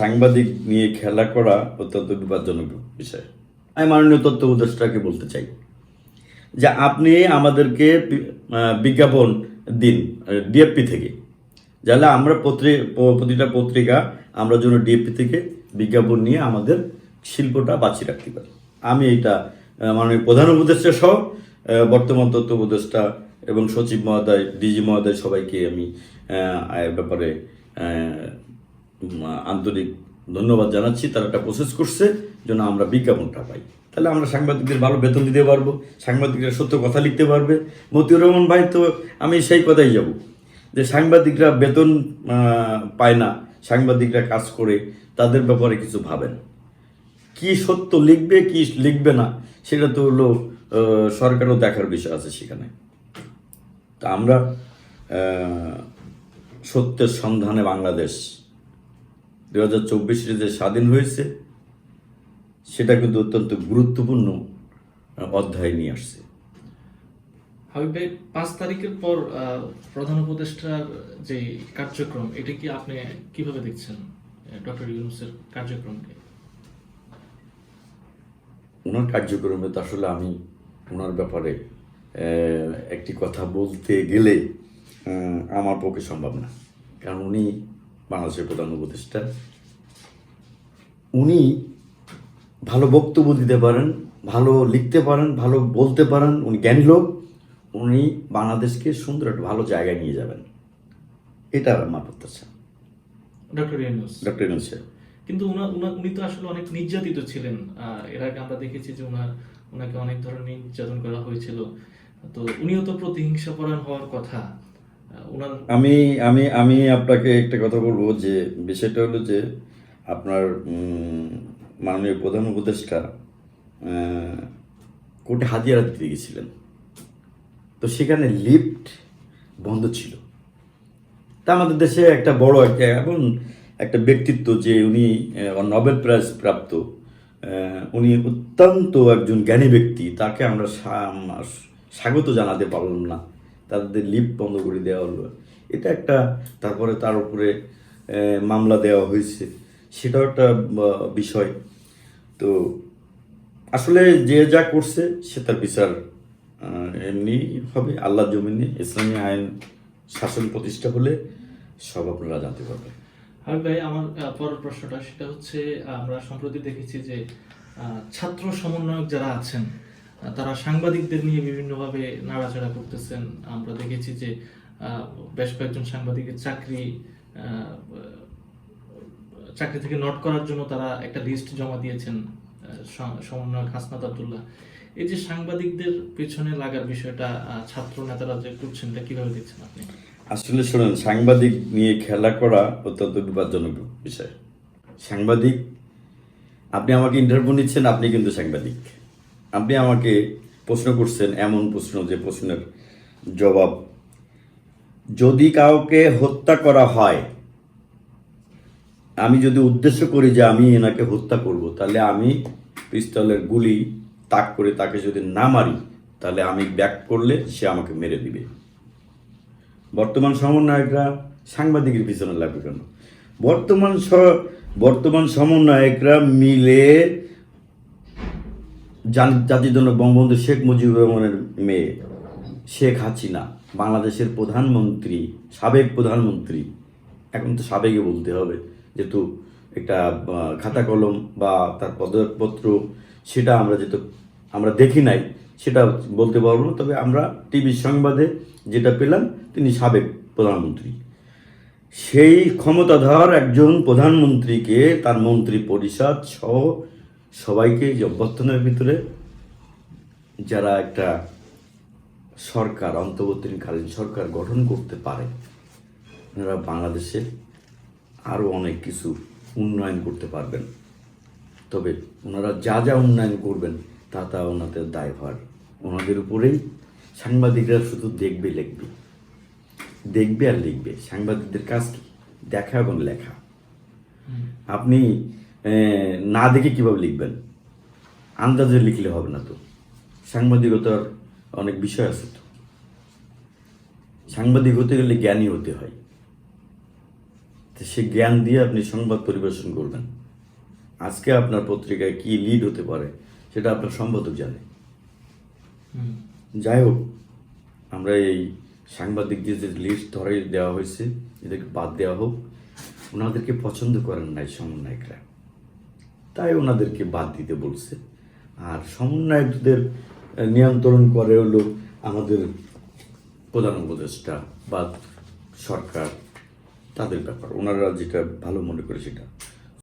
সাংবাদিক নিয়ে খেলা করা অত্যন্ত বিপজ্জনক বিষয়। আমি মাননীয় তথ্য উপদেষ্টাকে বলতে চাই যে আপনি আমাদেরকে বিজ্ঞাপন দিন ডিএফপি থেকে। যাহলে আমরা পত্রি- প্রতিটা পত্রিকা আমরা যেন ডিএফপি থেকে বিজ্ঞাপন নিয়ে আমাদের শিল্পটা বাঁচিয়ে রাখতে পারি। আমি আহ, মাননীয় প্রধান উপদেষ্টা সহ বর্তমান তথ্য উপদেষ্টা এবং সচিব মহোদয় ডিজি মহোদয় সবাইকে আমি ব্যাপারে আন্তরিক ধন্যবাদ জানাচ্ছি। তারা একটা প্রসেস করছে, যেন আমরা বিজ্ঞাপনটা পাই। তাহলে আমরা সাংবাদিকদের ভালো বেতন দিতে পারব, সাংবাদিকরা সত্য কথা লিখতে পারবে। মতিউর রহমান ভাই, তো আমি সেই কথাই যাব, যে সাংবাদিকরা বেতন পায় না, সাংবাদিকরা কাজ করে, তাদের ব্যাপারে কিছু ভাবেন। কি সত্য লিখবে, কি লিখবে না, সেটা তো হলো সরকারও দেখার বিষয় আছে সেখানে। তা আমরা সত্যের সন্ধানে বাংলাদেশ দু হাজার চব্বিশে যে স্বাধীন হয়েছে সেটা কিন্তু অত্যন্ত গুরুত্বপূর্ণ অধ্যায় নিয়ে আসছে। হাবিব ভাই পাঁচ তারিখের পর প্রধান উপদেষ্টার যে কার্যক্রম এটা কি আপনি কীভাবে দেখছেন ডক্টর ইউনুসের কার্যক্রমকে? ওনার কার্যক্রমে তো আসলে আমি ওনার ব্যাপারে একটি কথা বলতে গেলে আমার পক্ষে সম্ভব না। কারণ উনি বাংলাদেশের প্রধান উপদেষ্টা উনি ভালো বক্তব্য দিতে পারেন ভালো লিখতে পারেন ভালো বলতে পারেন উনি জ্ঞানী লোক উনি বাংলাদেশকে সুন্দর একটা ভালো জায়গায় নিয়ে যাবেন। এটা আমার প্রত্যাশা। ডক্টর ইউনুস। ডক্টর ইউনুস কিন্তু উনা- তো আসলে অনেক নির্যাতিত ছিলেন। এর আগে আমরা দেখেছি যে উনার ওনাকে অনেক ধরনের নির্যাতন করা হয়েছিল। তো উনিও তো প্রতিহিংসা পরায়ণ হওয়ার কথা। আমি আমি আমি আপনাকে একটা কথা বলব যে, বিষয়টা হলো যে, আপনার মাননীয় প্রধান উপদেষ্টা কোর্টে হাজিরা দিতে গেছিলেন। তো সেখানে লিফট বন্ধ ছিল। তা আমাদের দেশে একটা বড় একটা, এবং একটা ব্যক্তিত্ব যে উনি নোবেল প্রাইজ প্রাপ্ত উনি অত্যন্ত একজন জ্ঞানী ব্যক্তি, তাকে আমরা স্বাগত জানাতে পারলাম না। তাদের লিফট বন্ধ করে দেওয়া হলো। এটা একটা, তারপরে তার উপরে মামলা দেওয়া হয়েছে। সেটাও একটা বিষয়। তো আসলে যে যা করছে, সে তার বিচার এমনি হবে। আল্লাহ জমিনে ইসলামী আইন শাসন প্রতিষ্ঠা হলে সব আপনারা জানতে পারবেন। হাবিব ভাই, আমার পরের প্রশ্নটা, সেটা হচ্ছে, আমরা সম্প্রতি দেখেছি যে ছাত্র সমন্বয়ক যারা আছেন তারা সাংবাদিকদের নিয়ে বিভিন্নভাবে নাড়াচাড়া করতেছেন। আমরা দেখেছি যে বেশ কয়েকজন সাংবাদিকের চাকরি চাকরি থেকে নোট করার জন্য তারা একটা লিস্ট জমা দিয়েছেন সমন্বয়ক হাসনাত আব্দুল্লাহ। এই যে সাংবাদিকদের পেছনে লাগার বিষয়টা ছাত্র নেতারা যে করছেন, এটা কীভাবে দেখছেন আপনি? আসলে শোনেন, সাংবাদিক নিয়ে খেলা করা অত্যন্ত বিপজ্জনক বিষয়। সাংবাদিক, আপনি আমাকে ইন্টারভিউ নিচ্ছেন, আপনি কিন্তু সাংবাদিক। আপনি আমাকে প্রশ্ন করছেন এমন প্রশ্ন যে প্রশ্নের জবাব, যদি কাউকে হত্যা করা হয়, আমি যদি উদ্দেশ্য করি যে আমি এনাকে হত্যা করব, তাহলে আমি পিস্তলের গুলি তাক করে তাকে যদি না মারি, তাহলে আমি ব্যাক করলে সে আমাকে মেরে দিবে। বর্তমান সমন্বয়করা সাংবাদিকের পিছনে লাগবে কেন? বর্তমান বর্তমান সমন্বয়করা মিলে জাতির জন্য বঙ্গবন্ধু শেখ মুজিবুর রহমানের মেয়ে শেখ হাসিনা, বাংলাদেশের প্রধানমন্ত্রী, সাবেক প্রধানমন্ত্রী। এখন তো সাবেকে বলতে হবে, যেহেতু একটা খাতা কলম বা তার পদপত্র, সেটা আমরা যেহেতু আমরা দেখি নাই, সেটা বলতে পারব না। তবে আমরা টিভি সংবাদে যেটা পেলাম, তিনি সাবেক প্রধানমন্ত্রী। সেই ক্ষমতাধর একজন প্রধানমন্ত্রীকে তার মন্ত্রী পরিষদ সহ সবাইকে যে অভ্যর্থনার ভিতরে যারা একটা সরকার অন্তর্বর্তীকালীন সরকার গঠন করতে পারে ওনারা বাংলাদেশে আরও অনেক কিছু উন্নয়ন করতে পারবেন। তবে ওনারা যা যা উন্নয়ন করবেন তা তা ওনাদের দায়ভার। ওনাদের উপরেই সাংবাদিকরা শুধু দেখবে লিখবে। দেখবে আর লিখবে। সাংবাদিকদের কাজ কি? দেখা এবং লেখা। আপনি না দেখে কীভাবে লিখবেন? আন্দাজে লিখলে হবে না তো। সাংবাদিকতার অনেক বিষয় আছে তো। সাংবাদিক হতে গেলে জ্ঞানী হতে হয়। তো সে জ্ঞান দিয়ে আপনি সংবাদ পরিবেশন করবেন। আজকে আপনার পত্রিকায় কি লিড হতে পারে সেটা আপনার সম্পাদক জানে। যাই হোক আমরা এই সাংবাদিকদের যে লিস্ট ধরে দেওয়া হয়েছে এদেরকে বাদ দেওয়া হোক। ওনাদেরকে পছন্দ করেন নাই সমন্বয়করা। তাই ওনাদেরকে বাদ দিতে বলছে। আর সমন্বয়কদের নিয়ন্ত্রণ করে হলো আমাদের প্রধান উপদেষ্টা বা সরকার, তাদের ব্যাপার। ওনারা যেটা ভালো মনে করে সেটা।